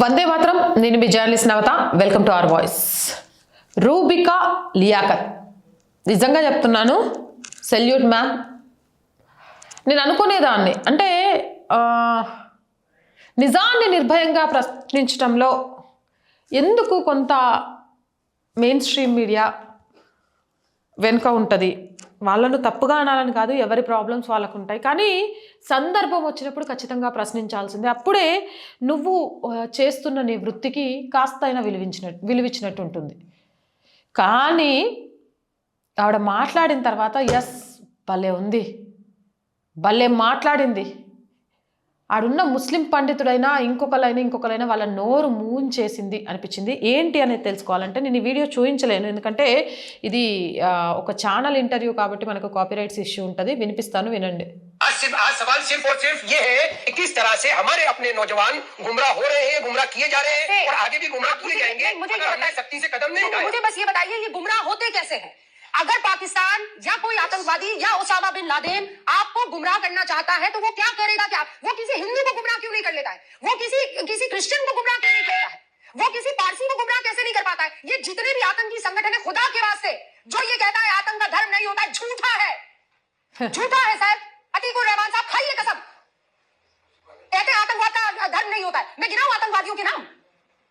వందే మాత్రం. నేను మీ journalist Navatha. Welcome to our voice. Rubika Liyaqat. నిజంగా చెప్తున్నాను. Salute ma'am. నేను అనుకునేదాన్ని. అంటే నిజాన్ని నిర్భయంగా ప్రశ్నించడంలో ఎందుకు కొంత మెయిన్ స్ట్రీమ్ మీడియా వెనుక ఉంటుంది? వాళ్ళను తప్పుగా అనాలని కాదు ఎవరి ప్రాబ్లమ్స్ వాళ్ళకు ఉంటాయి కానీ సందర్భం వచ్చినప్పుడు ఖచ్చితంగా ప్రశ్నించాల్సిందే. అప్పుడే నువ్వు చేస్తున్న నీ వృత్తికి కాస్త అయినా విలువించినట్టు విలువిచ్చినట్టు ఉంటుంది కానీ ఆవిడ మాట్లాడిన తర్వాత ఎస్ భలే ఉంది. భలే మాట్లాడింది. ఆడున్న ముస్లిం పండితుడైనా ఇంకొకరైనా ఇంకొకరైనా వాళ్ళ నోరు మూంచేసింది అనిపించింది ఏంటి అనేది తెలుసుకోవాలంటే నేను ఈ వీడియో చూపించలేను ఎందుకంటే ఇది ఆ, ఒక ఛానల్ ఇంటర్వ్యూ కాబట్టి మనకు కాపీరైట్స్ ఇష్యూ ఉంటుంది వినిపిస్తాను వినండి आज सिर्फ आज सवाल सिर्फ और सिर्फ ये है कि किस तरह से हमारे अपने नौजवान गुमराह हो रहे हैं गुमराह किए जा रहे हैं और आगे भी गुमराह किए जाएंगे मुझे ये अगर हमने बताइए- सख्ती से कदम नहीं मुझे उठाए मुझे बस ये बताइए ये गुमराह होते कैसे हैं अगर पाकिस्तान या कोई आतंकवादी या उसामा बिन लादेन आपको गुमराह करना चाहता है तो वो क्या करेगा क्या? वो किसी हिंदू को गुमराह क्यों नहीं कर लेता है? वो किसी किसी क्रिश्चियन को गुमराह क्यों नहीं करता है? वो किसी पारसी को गुमराह कैसे नहीं कर पाता है? ये जितने भी आतंकी संगठन है खुदा के वास्ते जो ये कहता है आतंक का धर्म नहीं होता झूठा है। झूठा है सर अतीकुर रहमान साहब खाइए कसम। कहते आतंकवाद का धर्म नहीं होता है। मैं गिनाऊं आतंकवादियों के नाम?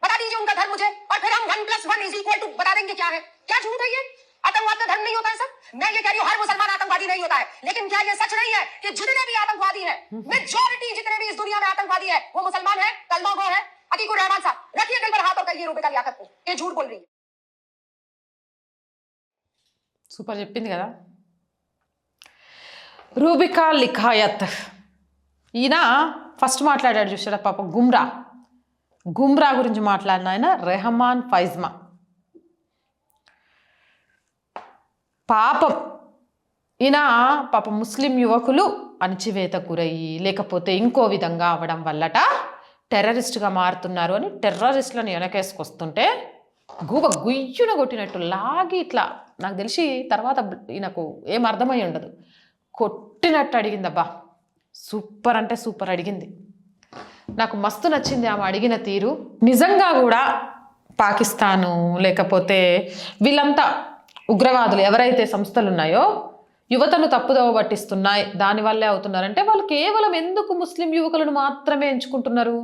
बता दीजिए उनका धर्म मुझे। और फिर हम one plus one is equal to बता देंगे क्या है? क्या झूठ है ये? आतंकवाद का धर्म नहीं होता है सर मैं ये कह रही हूँ हर मुसलमान आतंकवादी नहीं होता है लेकिन क्या ये सच नहीं है कि जितने भी आतंकवादी हैं मेजोरिटी जितने भी इस दुनिया में आतंकवादी है वो मुसलमान है कलमा गो है अतीकुर रहमान साहब रखिए दिल पर हाथ और कहिए रूबे का लियाकत को ये झूठ बोल रही है సూపర్ చెప్పింది కదా రూబికా లిఖాయత్ ఈయన ఫస్ట్ మాట్లాడాడు చూసాడా పాప గుమ్రా గుమ్రా గురించి మాట్లాడిన ఆయన రెహమాన్ ఫైజ్మా పాపం. ఈయన పాప ముస్లిం యువకులు అణచివేత గురయ్యి లేకపోతే ఇంకో విధంగా అవడం వల్లట టెర్రరిస్ట్గా మారుతున్నారు అని టెర్రరిస్టులను వెనకేసుకొస్తుంటే గూబ గుయ్యున కొట్టినట్టు లాగి ఇట్లా నాకు తెలిసి తర్వాత ఈయనకు ఏం అర్థమై ఉండదు. కొట్టినట్టు అడిగిందబ్బా సూపర్ అంటే సూపర్ అడిగింది. నాకు మస్తు నచ్చింది ఆమె అడిగిన తీరు. నిజంగా కూడా పాకిస్తాను లేకపోతే వీళ్ళంతా ఉగ్రవాదులు ఎవరైతే సంస్థలు ఉన్నాయో యువతను తప్పుదోవ పట్టిస్తున్నాయి. దానివల్లే అవుతున్నారంటే వాళ్ళు కేవలం ఎందుకు ముస్లిం యువకులను మాత్రమే ఎంచుకుంటున్నారు?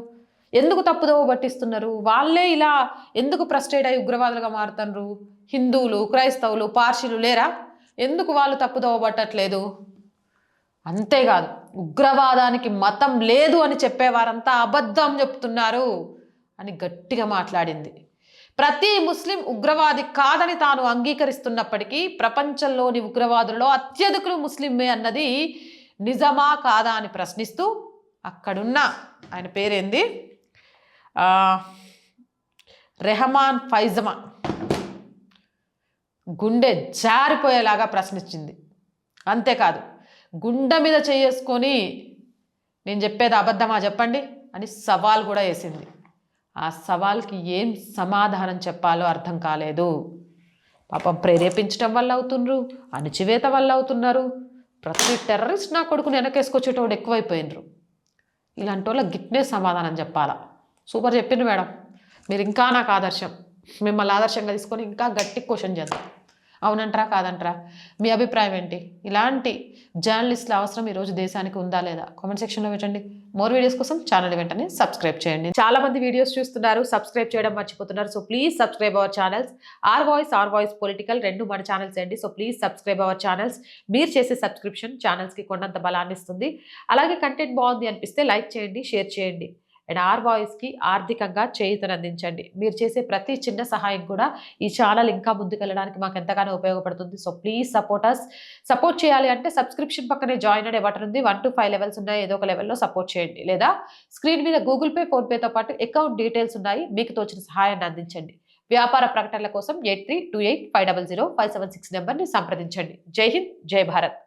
ఎందుకు తప్పుదోవ పట్టిస్తున్నారు? వాళ్ళే ఇలా ఎందుకు ప్రస్టేడ్ అయ్యి ఉగ్రవాదులుగా మారుతున్నారు హిందువులు క్రైస్తవులు పార్షీలు లేరా? ఎందుకు వాళ్ళు తప్పుదోవ పట్టట్లేదు? అంతేకాదు ఉగ్రవాదానికి మతం లేదు అని చెప్పేవారంతా అబద్ధం చెప్తున్నారు అని గట్టిగా మాట్లాడింది. ప్రతి ముస్లిం ఉగ్రవాది కాదని తాను అంగీకరిస్తున్నప్పటికీ ప్రపంచంలోని ఉగ్రవాదులలో అత్యధికులు ముస్లిమే అన్నది నిజమా కాదా అని ప్రశ్నిస్తూ అక్కడున్న ఆయన పేరేంది? రెహమాన్ ఫైజమా గుండె జారిపోయేలాగా ప్రశ్నించింది. అంతేకాదు గుండె మీద చేసుకొని నేను చెప్పేది అబద్ధమా చెప్పండి అని సవాల్ కూడా వేసింది. ఆ సవాల్కి ఏం సమాధానం చెప్పాలో అర్థం కాలేదు. పాపం ప్రేరేపించడం వల్ల అవుతుండ్రు అణచివేత వల్ల అవుతున్నారు. ప్రతి టెర్రరిస్ట్ నా కొడుకుని వెనకేసుకొచ్చేటోడు ఎక్కువైపోయినరు ఇలాంటి వాళ్ళ గిట్నే సమాధానం చెప్పాలా? సూపర్ చెప్పిండ్రు మేడం. మీరు ఇంకా నాకు ఆదర్శం. మిమ్మల్ని ఆదర్శంగా తీసుకొని ఇంకా గట్టి క్వశ్చన్ చేద్దాం. అవునంటారా కాదంటారా. మీ అభిప్రాయం ఏంటి? ఇలాంటి జర్నలిస్టుల అవసరం ఈరోజు దేశానికి ఉందా లేదా? కామెంట్ సెక్షన్లో పెట్టండి. మోర్ వీడియోస్ కోసం ఛానల్ వెంటనే సబ్స్క్రైబ్ చేయండి. చాలా మంది వీడియోస్ చూస్తున్నారు సబ్స్క్రైబ్ చేయడం మర్చిపోతున్నారు. So please subscribe our channels R voice R voice political రెండు మన ఛానల్స్ అండి. So please subscribe our channels మీరు చేసే సబ్స్క్రిప్షన్ ఛానల్స్కి కొండంత బలాన్ని ఇస్తుంది. అలాగే కంటెంట్ బాగుంది అనిపిస్తే లైక్ చేయండి షేర్ చేయండి. అండ్ ఆర్ బాయ్స్కి ఆర్థికంగా చేయుతను అందించండి మీరు చేసే ప్రతి చిన్న సహాయం కూడా ఈ ఛానల్ ఇంకా ముందుకెళ్ళడానికి మాకు ఎంతగానో ఉపయోగపడుతుంది. So please support us support చేయాలి అంటే సబ్స్క్రిప్షన్ పక్కనే జాయిన్ అనే బటన్ ఉంది. వన్ టు ఫైవ్ లెవెల్స్ ఉన్నాయి. ఏదో ఒక లెవెల్లో సపోర్ట్ చేయండి. లేదా స్క్రీన్ మీద గూగుల్ పే ఫోన్పేతో పాటు అకౌంట్ డీటెయిల్స్ ఉన్నాయి. మీకు తోచిన సహాయాన్ని అందించండి. వ్యాపార ప్రకటనల కోసం eight three two eight five double zero five seven six నెంబర్ని సంప్రదించండి. జై హింద్ జై భారత్.